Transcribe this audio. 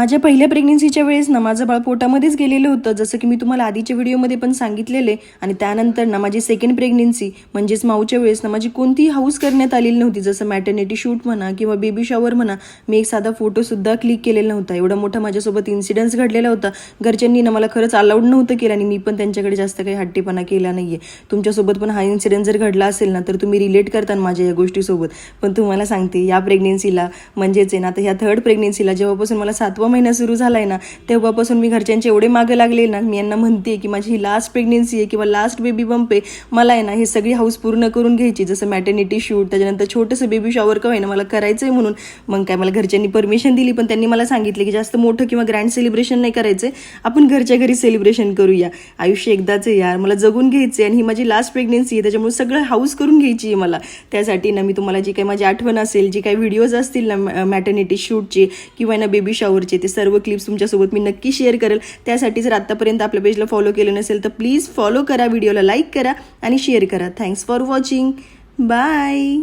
माझ्या पहिल्या प्रेग्नेन्सीच्या वेळेस ना माझं बाळ पोटामध्येच गेलेलं होतं. जसं की मी तुम्हाला आधीच्या व्हिडिओमध्ये पण सांगितलेले आणि त्यानंतर ना माझी सेकंड प्रेग्नेन्सी म्हणजेच माऊच्या वेळेस ना माझी कोणतीही हाऊस करण्यात आलेली नव्हती. जसं मॅटर्निटी शूट म्हणा किंवा बेबी शॉवर म्हणा मी एक साधा फोटोसुद्धा क्लिक केलेला नव्हता. एवढा मोठा माझ्यासोबत इन्सिडन्स घडलेला होता. घरच्यांनी ना मला खरंच अलाउड नव्हतं केलं आणि मी पण त्यांच्याकडे जास्त काही हट्टीपणा केला नाही आहे तुमच्यासोबत पण हा इन्सिडन्स जर घडला असेल ना तर तुम्ही रिलेट करता माझ्या या गोष्टीसोबत. पण तुम्हाला सांगते या प्रेग्नेन्सीला म्हणजेच आहे ना आता ह्या थर्ड प्रेग्नेन्सीला जेव्हापासून मला सातवा महिना सुरू झाला आहे ना तेव्हापासून मी घरच्यांचे एवढे मागे लागले ना मी यांना म्हणते की माझी ही लास्ट प्रेग्नेन्सी आहे किंवा लास्ट बेबी बंप आहे मला आहे ना हे सगळी हाऊस पूर्ण करून घ्यायची. जसं मॅटर्निटी शूट त्याच्यानंतर छोटंसं बेबी शॉवर का ना मला करायचं आहे म्हणून. मग काय मला घरच्यांनी परमिशन दिली पण त्यांनी मला सांगितले की जास्त मोठं किंवा ग्रँड सेलिब्रेशन नाही करायचं आपण घरच्या घरी सेलिब्रेशन करूया. आयुष्य एकदाच आहे यार मला जगून घ्यायचं आणि ही माझी लास्ट प्रेग्नेन्सी आहे त्याच्यामुळे सगळं हाऊस करून घ्यायची आहे मला. त्यासाठी ना मी तुम्हाला जी काही माझी आठवण असेल जी काही व्हिडिओज असतील ना मॅटर्निटी शूटचे किंवा ना बेबी शॉवरचे ते सर्व क्लिप्स तुमच्यासोबत मी नक्की शेअर करेल. त्यासाठी जर आत्तापर्यंत आपल्या पेजला फॉलो केलं नसेल तर प्लीज फॉलो करा व्हिडिओला लाईक करा आणि शेअर करा. Thanks for watching bye